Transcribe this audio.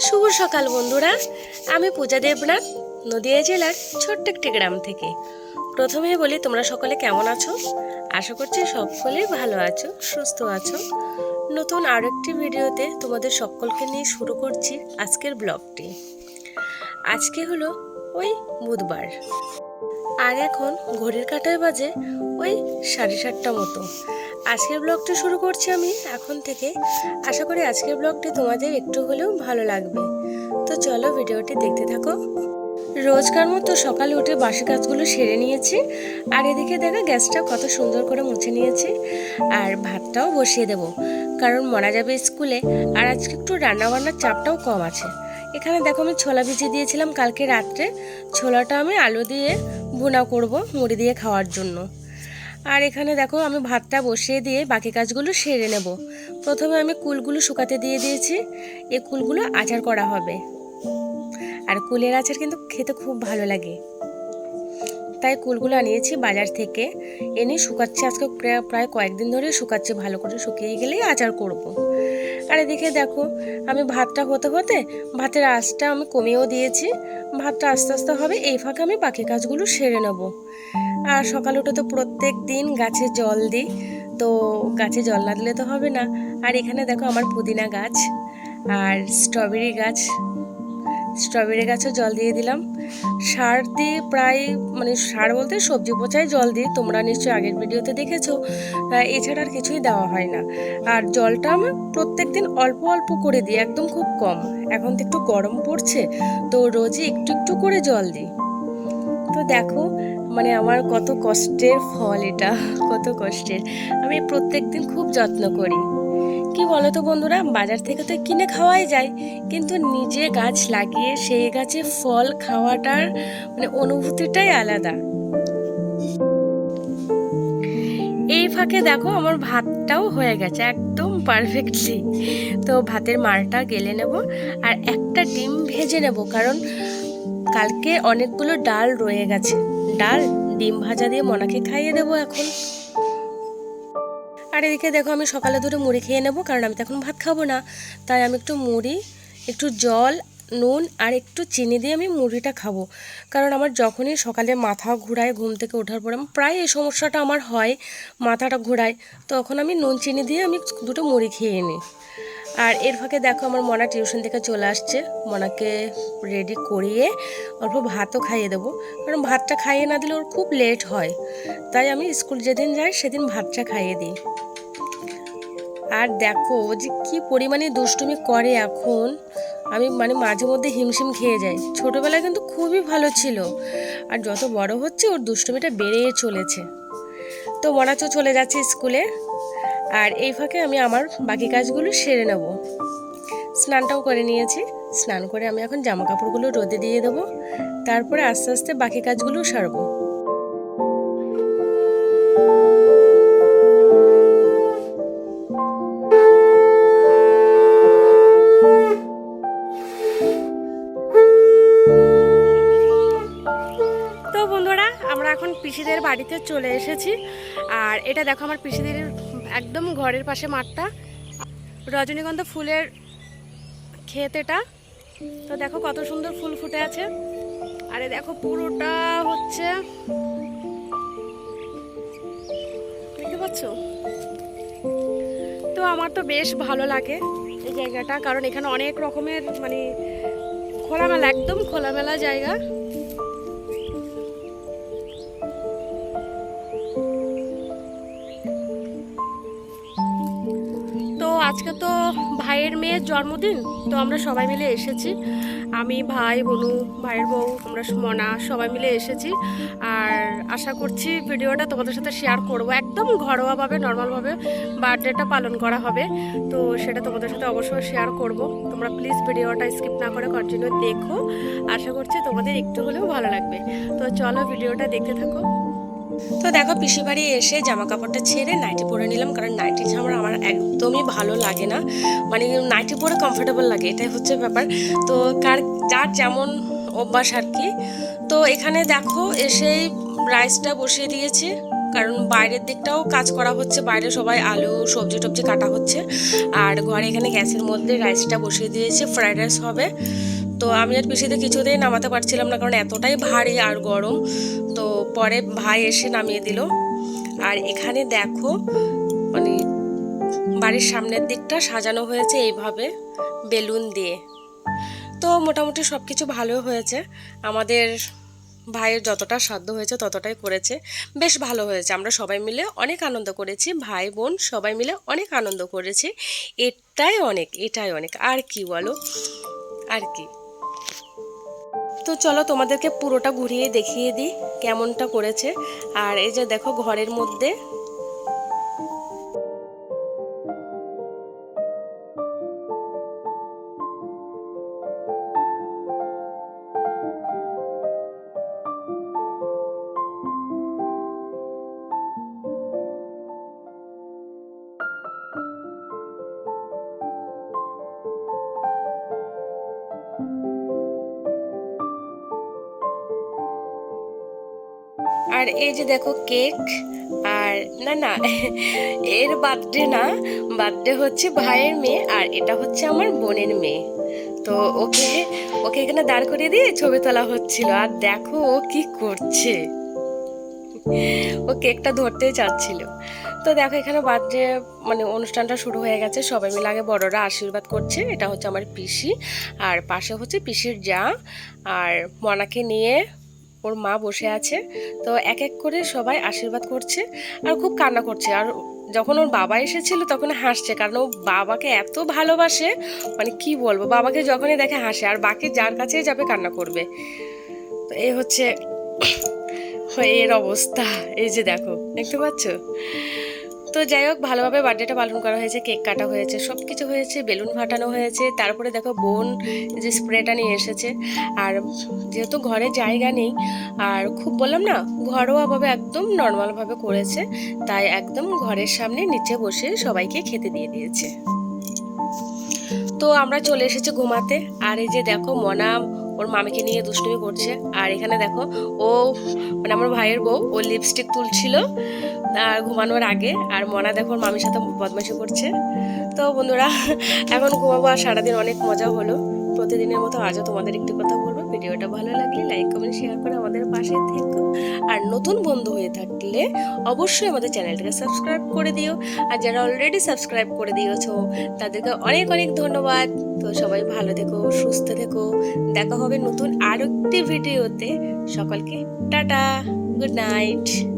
শুভ সকাল বন্ধুরা। আমি পূজা দেবনাথ নদিয়া জেলার ছোট্ট একটি গ্রাম থেকে। প্রথমে বলি, তোমরা সকলে কেমন আছো? আশা করছি সকলে ভালো আছো, সুস্থ আছো। নতুন আরও একটি ভিডিওতে তোমাদের সকলকে নিয়ে শুরু করছি আজকের ব্লগটি। আজকে হলো ওই বুধবার। আর এখন ঘড়ির কাটায় বাজে ওই সাড়ে সাতটা মতো। আজকের ব্লগটা শুরু করছি আমি এখন থেকে। আশা করি আজকের ব্লগটি তোমাদের একটু হলেও ভালো লাগবে। তো চলো ভিডিওটি দেখতে থাকো। রোজকার মতো সকালে উঠে বাসি কাজগুলো সেরে নিয়েছি। আর এদিকে দেখা গ্যাসটা কত সুন্দর করে মুছে নিয়েছি। আর ভাতটাও বসিয়ে দেব। কারণ মরা যাবে স্কুলে, আর আজকে একটু রান্নাবান্নার চাপটাও কম আছে। এখানে দেখো আমি ছোলা ভিজিয়ে দিয়েছিলাম কালকে রাত্রে। ছোলাটা আমি আলু দিয়ে ভুনা করব মুড়ি দিয়ে খাওয়ার জন্য। আর এখানে দেখো আমি ভাতটা বসিয়ে দিয়ে বাকি কাজগুলো সেরে নেব। প্রথমে আমি কুলগুলো শুকাতে দিয়ে দিয়েছি। এই কুলগুলো আচার করা হবে। আর কুলের আচার কিন্তু খেতে খুব ভালো লাগে। তাই কুলগুলো আনিয়েছি বাজার থেকে। এনে শুকাচ্ছে, আজকে প্রায়- কয়েকদিন ধরে শুকাচ্ছে, ভালো করে শুকিয়ে গেলেই আচার করব। আর এদিকে দেখো, আমি ভাতটা হতে হতে ভাতের আঁচটা আমি কমিয়েও দিয়েছি। ভাতটা আস্তে আস্তে হবে, এই ফাঁকে আমি বাকি কাজগুলো সেরে নেব। আর সকাল উঠে তো প্রত্যেক দিন গাছে জল দিই, তো গাছে জল না দিলে তো হবে না। আর এখানে দেখো আমার পুদিনা গাছ আর স্ট্রবেরি গাছ। স্ট্রবেরি গাছও জল দিয়ে দিলাম। সার দিয়ে প্রায় মানে সার বলতে সবজি পচায় জল দিই তোমরা নিশ্চয়ই আগের ভিডিওতে দেখেছ। এছাড়া আর কিছুই দেওয়া হয় না। আর জলটা আমার প্রত্যেক দিন অল্প অল্প করে দিই, একদম খুব কম। এখন তো একটু গরম পড়ছে, তো রোজই একটু একটু করে জল দিই। তো দেখো মানে আমার কত কষ্টের ফল এটা, কত কষ্টের। আমি প্রত্যেক দিন খুব যত্ন করি। কি বলো তো বন্ধুরা, বাজার থেকে তো কিনে খাওয়াই যায়, কিন্তু নিজে গাছ লাগিয়ে সেই গাছে ফল খাওয়াটার মানে অনুভূতিটাই আলাদা। এই ফাঁকে দেখো আমার ভাতটাও হয়ে গেছে একদম পারফেক্টলি। তো ভাতের মারটা গেলে নেব আর একটা ডিম ভেজে নেব, কারণ কালকে অনেকগুলো ডাল রয়ে গেছে। ডাল, ডিম ভাজা দিয়ে মনাকে খাইয়ে দেবো এখন। আর এদিকে দেখো আমি সকালে দুটো মুড়ি খেয়ে নেব, কারণ আমি তো এখন ভাত খাব না। তাই আমি একটু মুড়ি, একটু জল, নুন আর একটু চিনি দিয়ে আমি মুড়িটা খাব। কারণ আমার যখনই সকালে মাথা ঘুরায় ঘুম থেকে ওঠার পর প্রায় এই সমস্যাটা আমার হয়, মাথাটা ঘোরায়, তখন আমি নুন, চিনি দিয়ে আমি দুটো মুড়ি খেয়ে নিই। আর এর ফাঁকে দেখো আমার মনা টিউশন থেকে চলে আসছে। মনাকে রেডি করিয়ে অল্প ভাতও খাইয়ে দেবো। কারণ ভাতটা খাইয়ে না দিলে ওর খুব লেট হয়। তাই আমি স্কুল যেদিন যাই সেদিন ভাতটা খাইয়ে দিই। আর দেখো যে কি পরিমাণে দুষ্টুমি করে এখন। আমি মানে মাঝে মধ্যে হিমশিম খেয়ে যাই। ছোটোবেলায় কিন্তু খুবই ভালো ছিল। আর যত বড় হচ্ছে, ওর দুষ্টুমিটা বেড়েই চলেছে। তো মনাচও চলে যাচ্ছে স্কুলে। আর এই ফাঁকে আমি আমার বাকি কাজগুলো সেরে নেব। স্নানটাও করে নিয়েছি। স্নান করে আমি এখন জামা কাপড়গুলো রোদে দিয়ে দেবো। তারপরে আস্তে আস্তে বাকি কাজগুলো সারবো। বাড়িতে চলে এসেছি। আর এটা দেখো আমার পিসিদের একদম ঘরের পাশে মাঠটা। রজনীগন্ধা ফুলের ক্ষেত এটা। তো দেখো কত সুন্দর ফুল ফুটে আছে। আরে দেখো পুরোটা হচ্ছে দেখতে পাচ্ছ? তো আমার তো বেশ ভালো লাগে এই জায়গাটা, কারণ এখানে অনেক রকমের মানে খোলামেলা, একদম খোলামেলা জায়গা। আজকে তো ভাইয়ের মেয়ের জন্মদিন, তো আমরা সবাই মিলে এসেছি। আমি, ভাই, বনু, ভাইয়ের বউ, আমরা মনা সবাই মিলে এসেছি। আর আশা করছি ভিডিওটা তোমাদের সাথে শেয়ার করব। একদম ঘরোয়াভাবে নর্মালভাবে বার্থডেটা পালন করা হবে। তো সেটা তোমাদের সাথে অবশ্যই শেয়ার করব। তোমরা প্লিজ ভিডিওটা স্কিপ না করে কন্টিনিউ দেখো। আশা করছি তোমাদের একটু হলেও ভালো লাগবে। তো চলো ভিডিওটা দেখতে থাকো। তো দেখো পিসি বাড়ি এসে জামা কাপড়টা ছেড়ে নাইটি পরে নিলাম, কারণ নাইটি ছাড়া আমার একদমই ভালো লাগে না। মানে নাইটি পরে কমফোর্টেবল লাগে, এটাই হচ্ছে ব্যাপার। তো কার, যার যেমন অভ্যাস আর কি। তো এখানে দেখো এসেই রাইসটা বসিয়ে দিয়েছি, কারণ বাইরের দিকটাও কাজ করা হচ্ছে। বাইরে সবাই আলু, সবজি টবজি কাটা হচ্ছে। আর ঘরে এখানে গ্যাসের মধ্যে রাইসটা বসিয়ে দিয়েছে, ফ্রাইড রাইস হবে। তো আমি আর পিসিতে কিছুতেই নামাতে পারছিলাম না, কারণ এতটাই ভারী আর গরম। তো পরে ভাই এসে নামিয়ে দিল। আর এখানে দেখো মানে বাড়ির সামনের দিকটা সাজানো হয়েছে এইভাবে, বেলুন দিয়ে। তো মোটামুটি সব কিছু ভালো হয়েছে। আমাদের ভাইয়ের যতটা সাধ্য হয়েছে ততটাই করেছে। বেশ ভালো হয়েছে। আমরা সবাই মিলে অনেক আনন্দ করেছি। ভাই, বোন সবাই মিলে অনেক আনন্দ করেছি। এটাই অনেক এটাই অনেক। আর কি বলো? আর কি? তো চলো তোমাদেরকে পুরোটা ঘুরিয়ে দেখিয়ে দিই কেমনটা করেছে। আর এই যে দেখো ঘরের মধ্যে আর এই যে দেখো কেক, আর না না, এর বার্থডে না, বার্থডে হচ্ছে ভাইয়ের মেয়ে আর এটা হচ্ছে আমার বোনের মেয়ে। তো ওকে ওকে এখানে দাঁড় করিয়ে দিয়ে ছবি তোলা হচ্ছিল আর দেখো ও কি করছে। ও কেকটা ধরতেই চাচ্ছিল। তো দেখো এখানে বার্থডে মানে অনুষ্ঠানটা শুরু হয়ে গেছে, সবাই মিলে আগে বড়রা আশীর্বাদ করছে, এটা হচ্ছে আমার পিসি। আর পাশে হচ্ছে পিসির যা, আর মনাকে নিয়ে ওর মা বসে আছে, তো এক এক করে সবাই আশীর্বাদ করছে আর খুব কান্না করছে। আর যখন ওর বাবা এসেছিল তখন হাসছে, কারণ ও বাবাকে এত ভালোবাসে মানে কি বলব, বাবাকে যখনই দেখে হাসে, আর বাকি যার কাছেই যাবে কান্না করবে। তো এই হচ্ছে, এর অবস্থা, এই যে দেখো, দেখতে পাচ্ছ? তো যাই হোক, ভালোভাবে বার্থডেটা পালন করা হয়েছে, কেক কাটা হয়েছে সব কিছু হয়েছে, বেলুন ফাটানো হয়েছে, তারপরে দেখো বোন যে স্প্রেটা নিয়ে এসেছে, আর যেহেতু ঘরে জায়গা নেই, আর খুব বললাম না, ঘরোয়াভাবে একদম নর্মালভাবে করেছে, তাই একদম ঘরের সামনে নিচে বসে সবাইকে খেতে দিয়ে দিয়েছে। তো আমরা চলে এসেছি ঘুমাতে, আর এই যে দেখো মনা ওর মামিকে নিয়ে দুষ্টুমি করছে, আর এখানে দেখো ও মানে আমার ভাইয়ের বউ, ও লিপস্টিক তুলছিল ঘুমানোর আগে। আর মনা দেখো মামির সাথে বদমাশি করছে। তো বন্ধুরা, এখন ঘুমাবো আর সারাদিন অনেক মজা হলো। প্রতিদিনের মতো আজও তোমাদের একটি কথা বলব। ভিডিওটা ভালো লাগলে লাইক, কমেন্ট, শেয়ার করে আমাদের পাশে থেকো। আর নতুন বন্ধু হয়ে থাকলে অবশ্যই আমাদের চ্যানেলটাকে সাবস্ক্রাইব করে দিও। আর যারা অলরেডি সাবস্ক্রাইব করে দিয়েছ, তাদেরকে অনেক অনেক ধন্যবাদ। তো সবাই ভালো থেকো, সুস্থ থেকো। দেখা হবে নতুন আরেকটি ভিডিওতে। সকলকে টাটা, গুড নাইট।